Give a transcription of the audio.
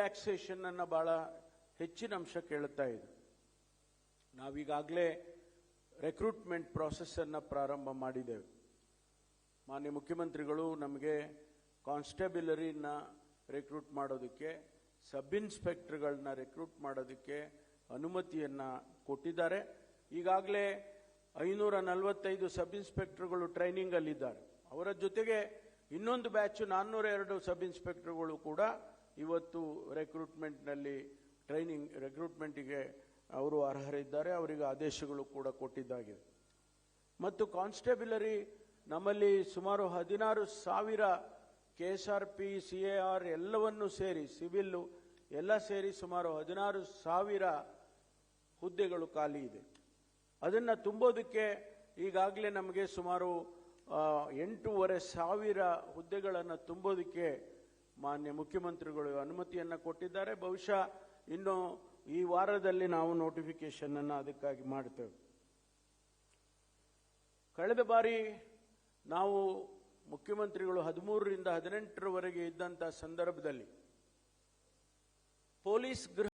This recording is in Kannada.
ಟ್ಯಾಕ್ಸೇಷನ್ ಅನ್ನ ಬಹಳ ಹೆಚ್ಚಿನ ಅಂಶ ಕೇಳುತ್ತಾ ಇದೆ. ನಾವೀಗಾಗಲೇ ರೆಕ್ರೂಟ್ಮೆಂಟ್ ಪ್ರಾಸೆಸ್ ಅನ್ನ ಪ್ರಾರಂಭ ಮಾಡಿದ್ದೇವೆ. ಮಾನ್ಯ ಮುಖ್ಯಮಂತ್ರಿಗಳು ನಮಗೆ ಕಾನ್ಸ್ಟೇಬಲರಿನ ರೆಕ್ರೂಟ್ ಮಾಡೋದಕ್ಕೆ ಸಬ್ ಇನ್ಸ್ಪೆಕ್ಟರ್ಗಳನ್ನ ರೆಕ್ರೂಟ್ ಮಾಡೋದಕ್ಕೆ ಅನುಮತಿಯನ್ನ ಕೊಟ್ಟಿದ್ದಾರೆ. ಈಗಾಗಲೇ ಐನೂರ ನಲವತ್ತೈದು ಸಬ್ ಇನ್ಸ್ಪೆಕ್ಟರ್ಗಳು ಟ್ರೈನಿಂಗಲ್ಲಿದ್ದಾರೆ ಅವರ ಜೊತೆಗೆ ಇನ್ನೊಂದು ಬ್ಯಾಚ್ ನಾನ್ನೂರ ಎರಡು ಸಬ್ ಇನ್ಸ್ಪೆಕ್ಟರ್ಗಳು ಕೂಡ ಇವತ್ತು ರೆಕ್ರೂಟ್ಮೆಂಟ್ನಲ್ಲಿ ಟ್ರೈನಿಂಗ್, ರೆಕ್ರೂಟ್ಮೆಂಟಿಗೆ ಅವರು ಅರ್ಹರಿದ್ದಾರೆ, ಅವರಿಗೆ ಆದೇಶಗಳು ಕೂಡ ಕೊಟ್ಟಿದ್ದಾಗಿದೆ. ಮತ್ತು ಕಾನ್ಸ್ಟೇಬಲರಿ ನಮ್ಮಲ್ಲಿ ಸುಮಾರು ಹದಿನಾರು ಸಾವಿರ K S R P, C A R ಎಲ್ಲವನ್ನು ಸೇರಿ, ಸಿವಿಲ್ಲು ಎಲ್ಲ ಸೇರಿ ಸುಮಾರು ಹದಿನಾರು ಸಾವಿರ ಹುದ್ದೆಗಳು ಖಾಲಿ ಇದೆ. ಅದನ್ನು ತುಂಬೋದಕ್ಕೆ ಈಗಾಗಲೇ ನಮಗೆ ಸುಮಾರು ಎಂಟೂವರೆ ಸಾವಿರ ಹುದ್ದೆಗಳನ್ನು ತುಂಬೋದಕ್ಕೆ ಮಾನ್ಯ ಮುಖ್ಯಮಂತ್ರಿಗಳು ಅನುಮತಿಯನ್ನು ಕೊಟ್ಟಿದ್ದಾರೆ. ಬಹುಶಃ ಇನ್ನು ಈ ವಾರದಲ್ಲಿ ನಾವು ನೋಟಿಫಿಕೇಶನ್ ಅನ್ನು ಅದಕ್ಕಾಗಿ ಮಾಡ್ತೇವೆ. ಕಳೆದ ಬಾರಿ ನಾವು ಮುಖ್ಯಮಂತ್ರಿಗಳು ಹದಿಮೂರರಿಂದ ಹದಿನೆಂಟರವರೆಗೆ ಇದ್ದಂತಹ ಸಂದರ್ಭದಲ್ಲಿ ಪೊಲೀಸ್ ಗೃಹ